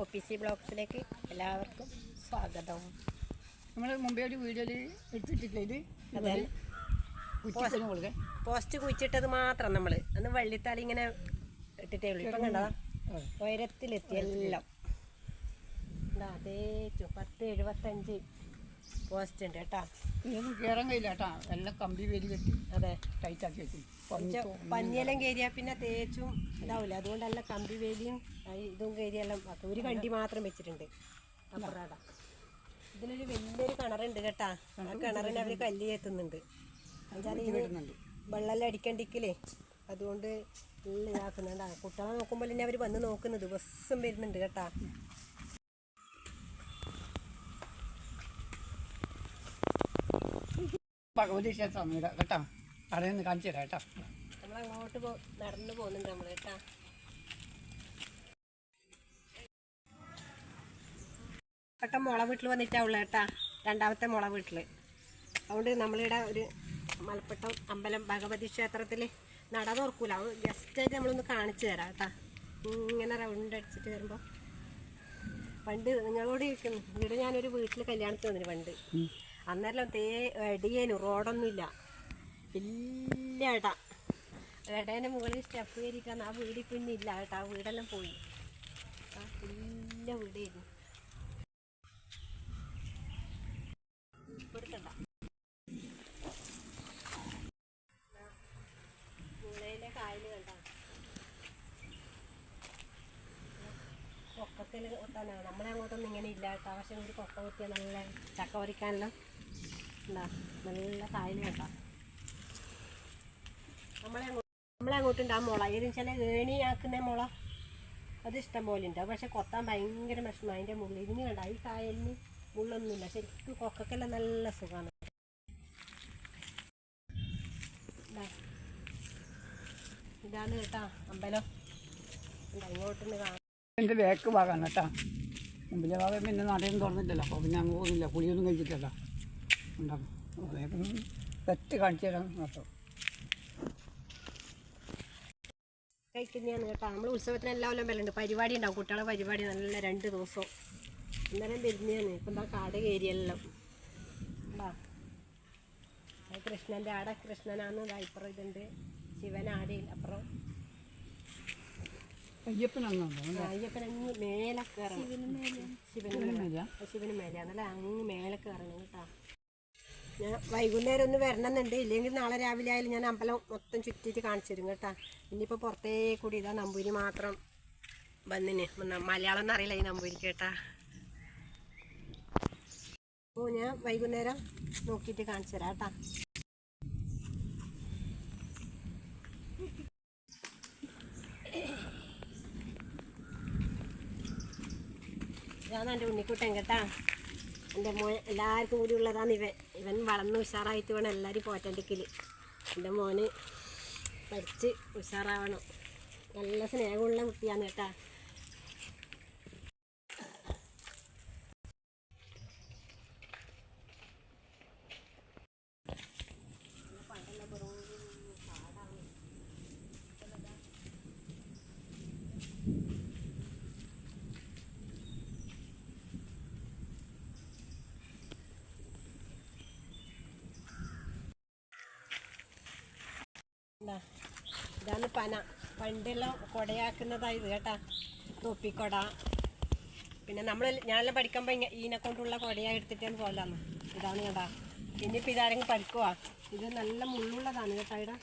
O P C ബ്ലോഗ്സിലേക്ക് എല്ലാവർക്കും സ്വാഗതം. നമ്മൾ മുമ്പേ ഒരു വീഡിയോയിൽ എടുത്തിട്ടില്ല ഇത് അതെ പോസ്റ്റ് കുഴിച്ചിട്ടത് മാത്രം നമ്മൾ അന്ന് വള്ളിത്താലി ഇങ്ങനെ ഇട്ടിട്ടേ ഉള്ളൂ. ഇപ്പം കണ്ടതാ? ഉയരത്തിലെത്തി എല്ലാം. അതേ പത്ത് എഴുപത്തഞ്ച്. പോസ്റ്റ് ഉണ്ട് കേട്ടാ. ഇതൊന്നും കയറാൻ കഴിയില്ല കേട്ടാ. എല്ലാം കമ്പി വേലി കെട്ടി അതെ. ടൈറ്റാക്കി വെക്കും. കുറച്ച് പഞ്ഞിയെല്ലാം കയറിയാൽ പിന്നെ തേച്ചും ഇതാവില്ല അതുകൊണ്ടല്ല കമ്പി വേലിയും ഇതും കയറിയെല്ലാം ആക്കും. ഒരു കണ്ടി മാത്രം വെച്ചിട്ടുണ്ട്. അപ്പുറാട ഇതിലൊരു വലിയൊരു കിണറുണ്ട് കേട്ടാ. ആ കിണറിന് അവർ കല്ല് കയറ്റുന്നുണ്ട്. എന്നുവെച്ചാൽ വെള്ളം അടിക്കണ്ടിക്കലേ അതുകൊണ്ട് എല്ലാം ഇതാക്കുന്നുണ്ടാ. കുട്ടികളെ നോക്കുമ്പോൾ തന്നെ അവർ വന്ന് നോക്കുന്നത് ദിവസം വരുന്നുണ്ട് കേട്ടാ. ഭഗവതി ക്ഷേത്രം ഇവിടെ കേട്ടോ? അവിടെ നിന്ന് കാണിച്ചു തരാം കേട്ടോ. നമ്മളങ്ങോട്ട് നടന്നു പോകുന്നുണ്ട് നമ്മൾ കേട്ടോ. പെട്ടെന്ന് മുള വീട്ടിൽ വന്നിട്ടാ ഉള്ളത് കേട്ടാ. രണ്ടാമത്തെ മുള വീട്ടിൽ അതുകൊണ്ട് നമ്മളിവിടെ ഒരു മലപ്പട്ടം അമ്പലം ഭഗവതി ക്ഷേത്രത്തിൽ നട തുറക്കൂല അത് ജസ്റ്റ് ആയിട്ട് നമ്മളൊന്ന് കാണിച്ചു തരാം കേട്ടാ. ഇങ്ങനെ റൗണ്ട് അടിച്ചിട്ട് വരുമ്പോൾ പണ്ട് നിങ്ങളോട് ഇരിക്കുന്നു ഇവിടെ ഞാനൊരു വീട്ടിൽ കല്യാണത്തിന് വന്നിന് പണ്ട്. അന്നേരം തേ എടിയേനു റോഡൊന്നുമില്ല. വലിയ ഇട. ഇടേന്റെ മുകളിൽ സ്റ്റെപ്പ് കയറിക്കാൻ ആ വീട് പിന്നെ ഇല്ല കേട്ടോ. വീടെല്ലാം പോയി. ആ വലിയ വീടായിരുന്നു. കൊടുക്കണ്ട. മുളയിലെ കായൽ കണ്ട. കൊക്കത്തിൽ കൊത്താനാണ് നമ്മളെ അങ്ങോട്ടൊന്നും ഇങ്ങനെ ഇല്ല കേട്ടോ പക്ഷെ ഒരു കൊക്ക കൊത്തിയാൽ നല്ല ചക്ക പൊരിക്കാനെല്ലാം എന്താ നല്ല കായൽ കേട്ടോ. നമ്മളെ നമ്മളെ അങ്ങോട്ടുണ്ട് ആ മുള. ഏതെന്ന് വെച്ചാൽ ഏണിയാക്കുന്ന മുള അത് ഇഷ്ടം പോലെ ഉണ്ട്. പക്ഷെ കൊത്താൻ ഭയങ്കര വിഷമം. അതിന്റെ മുള്ളിൽ ഇതിന് കണ്ട? ഈ കായലിന് മുള്ളൊന്നുമില്ല. ശരിക്കും കൊക്കക്കെല്ലാം നല്ല സുഖമാണ്. ഇതാണ് കേട്ടാ അമ്പലം. ഇങ്ങോട്ടൊന്ന് കാണാം. എന്റെ ബാക്ക് ഭാഗമാണ് കേട്ടാ. മുമ്പിലെ ഭാഗം പിന്നെ നടയൊന്നും തുറന്നിട്ടില്ല അപ്പോൾ പിന്നെ അങ്ങ് പോകുന്നില്ല. പുളിയൊന്നും കഴിച്ചിട്ടില്ല. ഉണ്ടാകും വേഗം തെറ്റ് കാണിച്ചു തരാം കേട്ടോ. കഴിക്കുന്നതാണ് കേട്ടോ. നമ്മൾ ഉത്സവത്തിന് എല്ലാ കൊല്ലം വരലുണ്ട്. പരിപാടി ഉണ്ടാവും. കുട്ടികളെ പരിപാടി നല്ല രണ്ട് ദിവസം. അന്നേരം വരുന്നതാണ്. ഇപ്പം എന്താ കാട് കയറിയെല്ലാം. കൃഷ്ണന്റെ ആടെ ദാ ഇപ്പുറം ഇതുണ്ട്. ശിവൻ ആടയിൽ അപ്പുറം. അയ്യപ്പനാണെന്നോ അയ്യപ്പൻ അങ്ങ് മേലെ കയറണം. ശിവന് മേലെ. മേലെയാ? ശിവന് മേലെയാണല്ലേ അങ്ങ് മേലെ കയറണം കേട്ടോ. ഞാൻ വൈകുന്നേരം ഒന്ന് വരണമെന്നുണ്ട്. ഇല്ലെങ്കിൽ നാളെ രാവിലെ ആയാലും ഞാൻ അമ്പലം മൊത്തം ചുറ്റിയിട്ട് കാണിച്ചു തരും കേട്ടോ. ഇനിയിപ്പോൾ പുറത്തേ കൂടി ഇതാ നമ്പൂരി മാത്രം വന്നിന്. മലയാളം എന്നറിയില്ല അറിയില്ല ഈ നമ്പൂരിക്ക് കേട്ടാ. ഓ ഞാൻ വൈകുന്നേരം നോക്കിയിട്ട് കാണിച്ചു തരാം കേട്ടാ. ഇതാണ് എന്റെ ഉണ്ണിക്കുട്ടൻ കേട്ടാ. എന്റെ മോൻ എല്ലാവർക്കും കൂടി ഉള്ളതാണ് ഇവൻ. ഇവൻ വളർന്ന് ഉഷാറായിട്ട് വേണം എല്ലാവരും പോറ്റണ്ടിക്കൽ എന്റെ മോന് പഠിച്ച് ഉഷാറാവണം. നല്ല സ്നേഹമുള്ള കുട്ടിയാണ് കേട്ടാ. ഇതാണ് പന. പണ്ടെല്ലാം കൊടയാക്കുന്നതായത് കേട്ടാ. തൊപ്പിക്കൊട. പിന്നെ നമ്മൾ ഞാനെല്ലാം പഠിക്കുമ്പോൾ ഇങ്ങനെ ഈനെ കൊണ്ടുള്ള കൊടയാ എടുത്തിട്ടാണ് പോലാന്ന്. ഇതാണ് കേട്ടാ. ഇനിയിപ്പോൾ ഇതാരെങ്കിലും പഠിക്കുവാ? ഇത് നല്ല മുള്ളുള്ളതാണ് കേട്ടാ ഇവിടെ.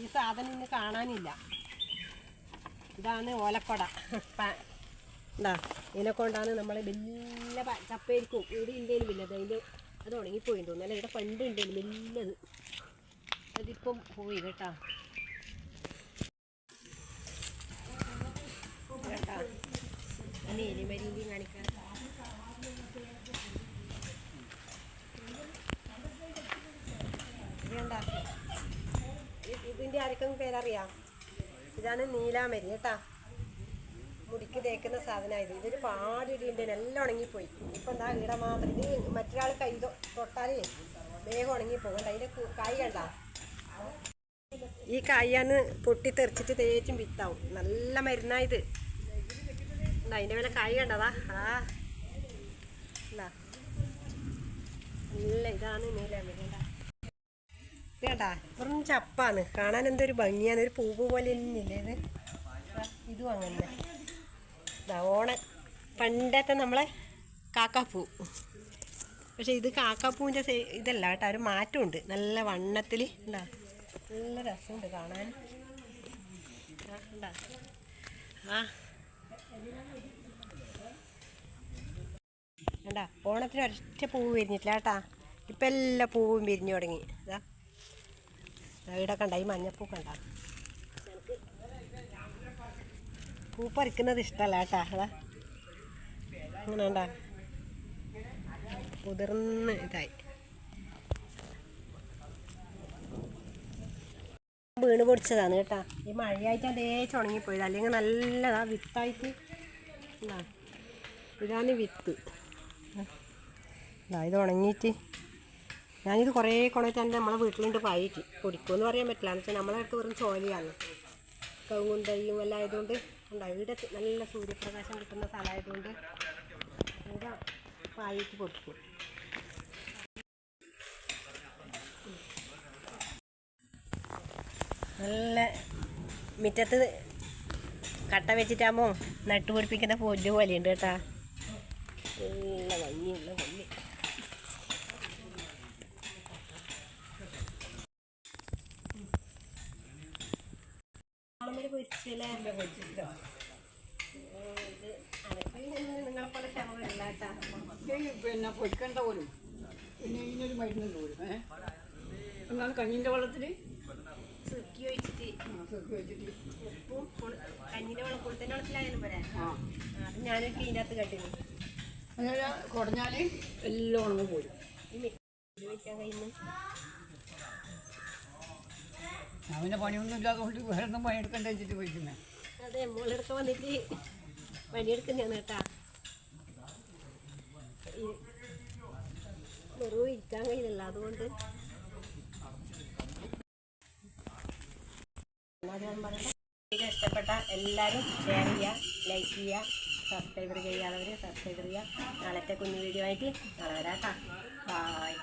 ഈ സാധനം ഇന്ന് കാണാനില്ല. ഇതാണ് ഓലക്കൊട. എന്താ ഇതിനെ കൊണ്ടാണ് നമ്മൾ വലിയ ചപ്പയിരിക്കും ഇവിടെ ഇല്ലേലും ഇല്ലത് അതിന്റെ അത് ഉണങ്ങിപ്പോയി തോന്നുന്നു. അല്ല ഇവിടെ പണ്ട് ഉണ്ടെങ്കിലും വലിയത് അതിപ്പം പോയി കേട്ടാ. കേട്ടാ. ഇനി എലിമരീന്റെയും കാണിക്കാൻ ഇത് കണ്ടാ? ഇ- ഇതിന്റെ ആർക്കും പേരറിയാം. ഇതാണ് നീലാമരി കേട്ടാ. മുടിക്ക് തേക്കുന്ന സാധനമായത് ഇതൊരു പാടിടിയുണ്ട് എല്ലാം ഉണങ്ങിപ്പോയി. ഇപ്പം എന്താ ഇവിടെ മാത്രം ഇത് മറ്റൊരാൾ കൈ തൊട്ടാലേ വേഗം ഉണങ്ങിപ്പോകണ്ട കണ്ട അതിന്റെ കായ് കണ്ട. ഈ കായാണ് പൊട്ടി തെറിച്ചിട്ട് തേച്ചും വിത്താവും. നല്ല മരുന്നായത് അതിന്റെ മേലെ കായ കണ്ടതാ ആ. നല്ല ഇതാണ് കേട്ടാ വെറും ചപ്പാണ്. കാണാൻ എന്തൊരു ഭംഗിയാണ്. ഒരു പൂവ് പോലെ തന്നെയില്ലേ ഇത്? ഇതും അങ്ങനെ. ഓണ പണ്ടത്തെ നമ്മളെ കാക്കാപ്പൂ. പക്ഷെ ഇത് കാക്കാപ്പൂവിന്റെ ഇതല്ല കേട്ടോ ഒരു മാറ്റമുണ്ട്. നല്ല വണ്ണത്തിൽ ഉണ്ടാ നല്ല രസമുണ്ട് കാണാൻ. ആ, ഓണത്തിന് ഒരൊറ്റ പൂവ് വിരിഞ്ഞിട്ടില്ല കേട്ടാ. ഇപ്പം എല്ലാ പൂവും വിരിഞ്ഞു തുടങ്ങി. ഇവിടെ കണ്ട? ഈ മഞ്ഞപ്പൂ കണ്ട? പൂ പറിക്കുന്നത് ഇഷ്ടമല്ല കേട്ടാ. അതാ അങ്ങനെ ഉണ്ടാ കുതിർന്ന് ഇതായി. വീണ് പൊടിച്ചതാണ് കേട്ടാ. ഈ മഴയായിട്ട് അതേ ചുണങ്ങിപ്പോയത്. അല്ലെങ്കിൽ നല്ലതാ വിത്തായിട്ട്. ഇതാ. ഇതാണ് വിത്ത്. ഇതാ ഇത് ഉണങ്ങിയിട്ട് ഞാനിത് കുറേ കുണയിട്ട് എന്റെ നമ്മളെ വീട്ടിലുണ്ട് പായിട്ട്. പൊടിക്കുമെന്ന് പറയാൻ പറ്റില്ല. എന്ന് വെച്ചാൽ നമ്മളെ വെറും ചോലയാണ്. കവുങ്ങും തയ്യും എല്ലാം ആയതുകൊണ്ട് ഉണ്ടായി ഇവിടെ നല്ല സൂര്യപ്രകാശം കിട്ടുന്ന സ്ഥലമായതുകൊണ്ട് പായിട്ട് പൊടിക്കും. നല്ല മുറ്റത്ത് കട്ട വെച്ചിട്ടാകുമ്പോൾ നട്ടുപിടിപ്പിക്കുന്ന പുല്ല് പോലെയുണ്ട് കേട്ടാ. നല്ല ഭംഗിയുള്ള പുല്ല്. പിന്നെ പൊയ്ക്കണ്ട പോലും. പിന്നെ ഇങ്ങനൊരു മരുന്നുണ്ട് പോലും ഏഹ് എന്നാൽ കഞ്ഞിന്റെ വെള്ളത്തിൽ സുർക്കി ഒഴിച്ചിട്ട് ഉപ്പും കഞ്ഞിന്റെ വെള്ളം കുളത്തിന്റെ വെള്ളത്തിലായാലും പോരാ? അത് ഞാനൊക്കെ ഇതിന്റെ അകത്ത് കട്ടിന് അങ്ങനെ കുടഞ്ഞാൽ എല്ലാം ഉണങ്ങി പോരും. വയ്ക്കാൻ കഴിയുന്നു ഞാൻ പിന്നെ പണിയൊന്നും ഇല്ലാത്തതുകൊണ്ട് വേറെ ഒന്നും പണിയെടുക്കണ്ട വെച്ചിട്ട് പോയിക്കുന്നേ. അതെ മോളെടുക്ക വന്നിട്ട് പണിയെടുക്കുന്നതാണ് കേട്ടാ. വെറുതെ ഇരിക്കാൻ കഴിയില്ല അതുകൊണ്ട് വീഡിയോ ഇഷ്ടപ്പെട്ട എല്ലാവരും ഷെയർ ചെയ്യുക ലൈക്ക് ചെയ്യുക സബ്സ്ക്രൈബർ ചെയ്യാത്തവർ സബ്സ്ക്രൈബ് ചെയ്യുക. നാളത്തെ കുഞ്ഞു വീഡിയോ ആയിട്ട് നാളെ വരാം കേട്ടോ. ബായ്